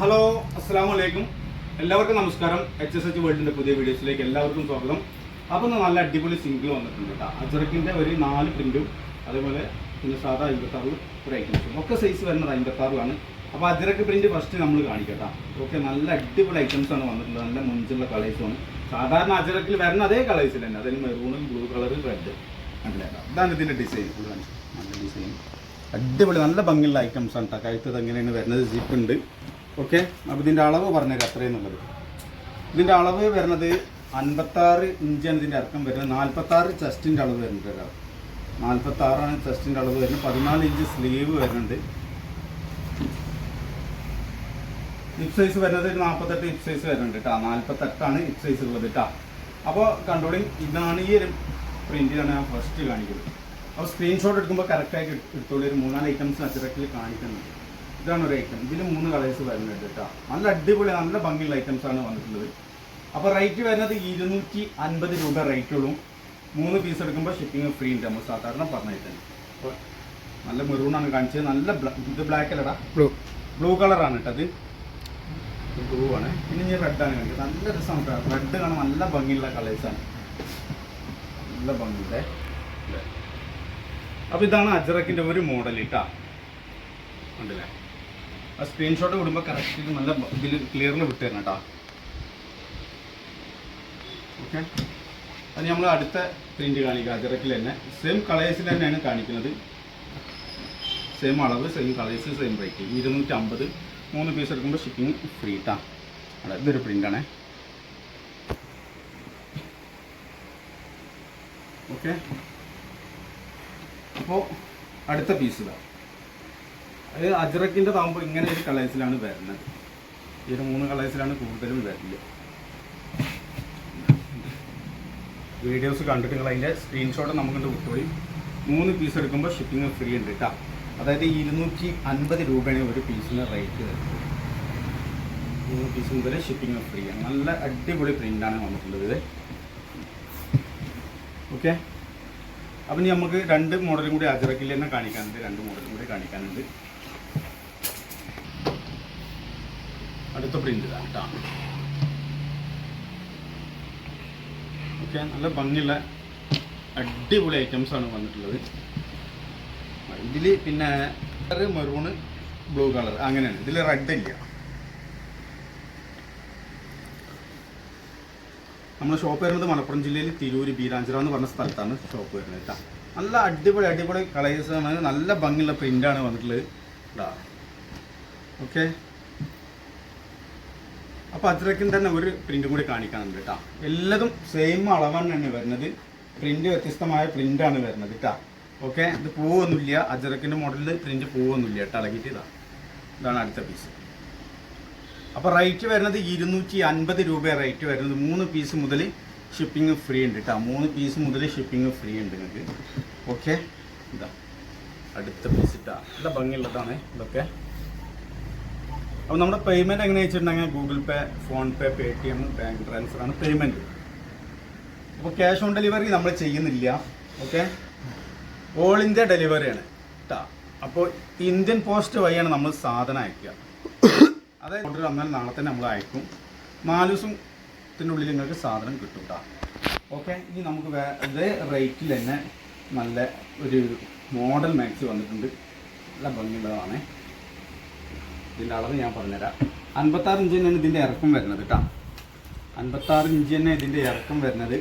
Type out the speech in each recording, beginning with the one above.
Hello അസ്സാം വലൈക്കും എല്ലാവർക്കും നമസ്കാരം. എച്ച് എസ് എച്ച് വേൾഡിന്റെ പുതിയ വീഡിയോസിലേക്ക് എല്ലാവർക്കും സ്വാഗതം. അപ്പോൾ നല്ല അടിപൊളി സിംഗിൾ വന്നിട്ടുണ്ട് കേട്ടോ അജറക്കിന്റെ ഒരു നാല് പ്രിന്റും അതേപോലെ പിന്നെ സാധാ അമ്പത്താറ് ഒരു ഐറ്റംസും ഒക്കെ സൈസ് വരുന്നത് അമ്പത്താറിലാണ് അപ്പോൾ അജറക്ക് പ്രിന്റ് ഫസ്റ്റ് നമ്മൾ കാണിക്കട്ടാ ഓക്കെ നല്ല അടിപൊളി ഐറ്റംസ് ആണ് വന്നിട്ടുള്ളത്. നല്ല മുഞ്ചുള്ള കളേഴ്സുമാണ് സാധാരണ അജറക്കിൽ വരുന്ന അതേ കളേഴ്സിൽ തന്നെ. അതിന് മെറൂണും ബ്ലൂ കളറും റെഡ് മനസ്സിലാക്കാം ഇതാണ് ഇതിന്റെ ഡിസൈൻ നല്ല ഡിസൈൻ അടിപൊളി നല്ല ഭംഗിയുള്ള ഐറ്റംസ് ആണ് കേട്ടോ കഴുത്തത് എങ്ങനെയാണ് വരുന്നത്? ജിപ്പ് ഉണ്ട്. ഓക്കെ? അപ്പോൾ ഇതിന്റെ അളവ് പറഞ്ഞേക്കാം അത്രയെന്നുള്ളത് ഇതിന്റെ അളവ് വരുന്നത് അൻപത്താറ് ഇഞ്ചാണ് ഇതിന്റെ അർക്കം വരുന്നത്. നാൽപ്പത്താറ് ചെസ്റ്റിന്റെ അളവ് വരുന്നുണ്ട് കേട്ടോ. നാൽപ്പത്താറാണ് ചെസ്റ്റിന്റെ അളവ് വരുന്നത്. പതിനാല് ഇഞ്ച് സ്ലീവ് വരുന്നുണ്ട്. ഹിപ് സൈസ് വരുന്നത് നാൽപ്പത്തെട്ട് ഹിപ് സൈസ് വരുന്നുണ്ട് കേട്ടോ. നാൽപ്പത്തെട്ടാണ് ഹിപ് സൈസ് ഉള്ളത് കേട്ടോ. അപ്പോൾ കണ്ടോളി ഇതാണ് ഈ ഒരു പ്രിന്റിലാണ് ഞാൻ ഫസ്റ്റ് കാണിക്കുന്നത്. അപ്പോൾ സ്ക്രീൻഷോട്ട് എടുക്കുമ്പോൾ കറക്റ്റായിട്ട് എടുത്തോളൂ. ഒരു മൂന്നാൽ ഐറ്റംസ് അച്ചറക്കിൽ കാണിക്കുന്നുണ്ട്. ഇതാണ് ഒരു ഐറ്റം ഇതിൽ മൂന്ന് കളേഴ്സ് വരുന്നുണ്ട് കേട്ടോ. നല്ല അടിപൊളി നല്ല ഭംഗിയുള്ള ഐറ്റംസ് ആണ് വന്നിട്ടുള്ളത്. അപ്പോൾ റേറ്റ് വരുന്നത് ഇരുന്നൂറ്റി അൻപത് രൂപ റേറ്റ് ഉള്ളൂ. മൂന്ന് പീസ് എടുക്കുമ്പോൾ ഷിപ്പിംഗ് ഫ്രീ ഉണ്ട് നമ്മൾ സാധാരണ പറഞ്ഞിട്ട് അപ്പോൾ നല്ല മെറൂണാണ് കാണിച്ചത്. നല്ല ഇത് ബ്ലാക്ക് അല്ലടാ. ബ്ലൂ ബ്ലൂ കളറാണ് കേട്ടത് ബ്ലൂ ആണ്. പിന്നെ ഞാൻ റെഡ് ആണ് കാണിക്കുന്നത്. നല്ല രസമാണ് റെഡ് കാണാൻ നല്ല ഭംഗിയുള്ള കളേഴ്സാണ് നല്ല ഭംഗിയുടെ അപ്പോൾ ഇതാണ് അജറക്കിന്റെ ഒരു മോഡൽ ഇട്ടാ. ഉണ്ടല്ലേ ആ സ്ക്രീൻഷോട്ട് വിടുമ്പോൾ കറക്റ്റ് നല്ല ഇതിൽ ക്ലിയറിൽ വിട്ട് തരണം കേട്ടോ ഓക്കെ അത് നമ്മൾ അടുത്ത പ്രിന്റ് കാണിക്കുക അതിറക്കിൽ തന്നെ. സെയിം കളേഴ്സിൽ തന്നെയാണ് കാണിക്കുന്നത്. സെയിം അളവ് സെയിം കളേഴ്സ് സെയിം റേറ്റ് ഇരുന്നൂറ്റി അമ്പത് മൂന്ന് പീസ് എടുക്കുമ്പോൾ ഷിപ്പിംഗ് ഫ്രീ ട്ടാ. അതെ ഇതൊരു പ്രിന്റാണേ ഓക്കെ അപ്പോൾ അടുത്ത പീസ് ഇതാ. അത് അജ്രക്കിന്റെ താകുമ്പോൾ ഇങ്ങനെ ഒരു കളേഴ്സിലാണ് വരുന്നത്. ഈ ഒരു മൂന്ന് കളേഴ്സിലാണ് കൂടുതലും വരുന്നത് വീഡിയോസ് കണ്ടിട്ട് നിങ്ങൾ അതിന്റെ സ്ക്രീൻഷോട്ട് നമുക്കിട്ട് വിട്ടുപോയി. മൂന്ന് പീസ് എടുക്കുമ്പോൾ ഷിപ്പിംഗ് ഫ്രീ ഉണ്ട് കേട്ടോ അതായത് ഇരുന്നൂറ്റി അൻപത് രൂപയാണ് ഒരു പീസിന് റേറ്റ് വരുന്നത്. മൂന്ന് പീസ് മുതൽ ഷിപ്പിംഗ് ഫ്രീ ആണ്. നല്ല അടിപൊളി പ്രിന്റാണ് വന്നിട്ടുള്ളത് ഇത്. ഓക്കെ അപ്പം ഇനി നമുക്ക് രണ്ട് മോഡലും കൂടി അജറക്കിൽ തന്നെ കാണിക്കാനുണ്ട്. രണ്ട് മോഡലും കൂടി കാണിക്കാനുണ്ട്. അടുത്ത പ്രിന്റ് ഇതാണ് കേട്ടോ ഓക്കെ നല്ല ഭംഗിയുള്ള അടിപൊളി ഐറ്റംസ് ആണ് വന്നിട്ടുള്ളത്. ഇതിൽ പിന്നെ മെറൂണ് ബ്ലൂ കളർ അങ്ങനെയാണ്. ഇതിൽ റെഡ് ഇല്ല. നമ്മുടെ ഷോപ്പ് വരുന്നത് മലപ്പുറം ജില്ലയിൽ തിരൂര് ബീരാഞ്ചിറ എന്ന് പറഞ്ഞ സ്ഥലത്താണ് ഷോപ്പ് വരുന്നത് കേട്ടോ നല്ല അടിപൊളി അടിപൊളി കളേഴ്സ് ആണ്. നല്ല ഭംഗിയുള്ള പ്രിന്റാണ് വന്നിട്ടുള്ളത് ഓക്കെ അപ്പോൾ അത്രയ്ക്കും തന്നെ ഒരു പ്രിന്റും കൂടി കാണിക്കാനുണ്ട് കേട്ടോ എല്ലാതും സെയിം അളവാണ് തന്നെ വരുന്നത്. പ്രിന്റ് വ്യത്യസ്തമായ പ്രിന്റാണ് വരുന്നത് കേട്ടോ ഓക്കെ ഇത് പൂവൊന്നുമില്ല. അജറക്കിന്റെ മോഡലിൽ പ്രിന്റ് പൂവൊന്നുമില്ല കേട്ടോ ഇളകിയിട്ട് ഇതാ ഇതാണ് അടുത്ത പീസ് അപ്പോൾ റേറ്റ് വരുന്നത് ഇരുന്നൂറ്റി അൻപത് രൂപ റേറ്റ് വരുന്നത്. മൂന്ന് പീസ് മുതൽ ഷിപ്പിംഗ് ഫ്രീ ഉണ്ട് കേട്ടോ മൂന്ന് പീസ് മുതൽ ഷിപ്പിംഗ് ഫ്രീ ഉണ്ട് നിങ്ങൾക്ക്. ഓക്കെ ഇതാ. അടുത്ത പീസ് ഇട്ടാ ഇതാ ഭംഗിയുള്ളതാണ് ഇതൊക്കെ. അപ്പോൾ നമ്മുടെ പേയ്മെന്റ് എങ്ങനെ വെച്ചിട്ടുണ്ടെങ്കിൽ Google Pay PhonePe Paytm bank transfer ആണ് പേയ്മെന്റ് അപ്പോൾ ക്യാഷ് ഓൺ ഡെലിവറി നമ്മൾ ചെയ്യുന്നില്ല. ഓക്കെ ഓൾ ഇന്ത്യ ഡെലിവറിയാണ് കേട്ടോ അപ്പോൾ ഇന്ത്യൻ പോസ്റ്റ് വഴിയാണ് നമ്മൾ സാധനം അയക്കുക. അതായത് ഓർഡർ വന്നാൽ നാളെ തന്നെ നമ്മൾ അയക്കും. നാല് ദിവസത്തിനുള്ളിൽ നിങ്ങൾക്ക് സാധനം കിട്ടും കേട്ടോ ഓക്കെ ഇനി നമുക്ക് വേ ഇതേ റേറ്റിൽ തന്നെ നല്ല ഒരു മോഡൽ മാക്സി വന്നിട്ടുണ്ട്. നല്ല ഭംഗിയുള്ളതാണ്. ഇതിന്റെ അളവ് ഞാൻ പറഞ്ഞുതരാം. അൻപത്താറ് ഇഞ്ച് തന്നെയാണ് ഇതിന്റെ ഇറക്കം വരുന്നത് കേട്ടോ അൻപത്താറ് ഇഞ്ച് തന്നെ ഇതിന്റെ ഇറക്കം വരുന്നത്.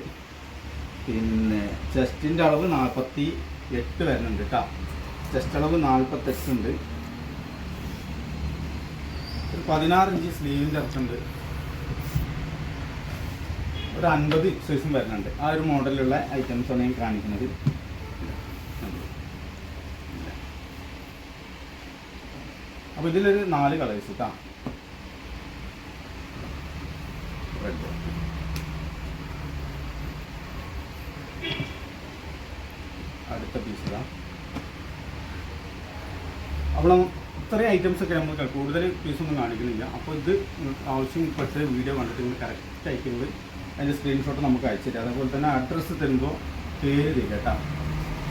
പിന്നെ ചെസ്റ്റിന്റെ അളവ് നാൽപ്പത്തി എട്ട് വരുന്നുണ്ട് കേട്ടോ ചെസ്റ്റ് അളവ് നാൽപ്പത്തെട്ട് ഉണ്ട്. ഒരു പതിനാറ് ഇഞ്ച് സ്ലീവിന്റെ ഇറക്കുണ്ട് ഒരു അൻപത് സൈസും വരുന്നുണ്ട്. ആ ഒരു മോഡലിലുള്ള ഐറ്റംസ് ആണ് ഞാൻ കാണിക്കുന്നത്. അപ്പോൾ ഇതിലൊരു നാല് കളേഴ്സ് കേട്ടോ റെഡ് അടുത്ത പീസ് ഇതാ. അപ്പോൾ ഇത്രയും ഐറ്റംസ് ഒക്കെ നമ്മൾ കൂടുതൽ പീസൊന്നും കാണിക്കുന്നില്ല. അപ്പോൾ ഇത് ആവശ്യം ആവശ്യപ്പെട്ട വീഡിയോ കണ്ടിട്ട് നിങ്ങൾ കറക്റ്റ് അയക്കുന്നത് അതിന്റെ സ്ക്രീൻഷോട്ട് നമുക്ക് അയച്ചു തരാം. അതുപോലെ തന്നെ അഡ്രസ്സ് തരുമ്പോൾ പേര് തരിക കേട്ടോ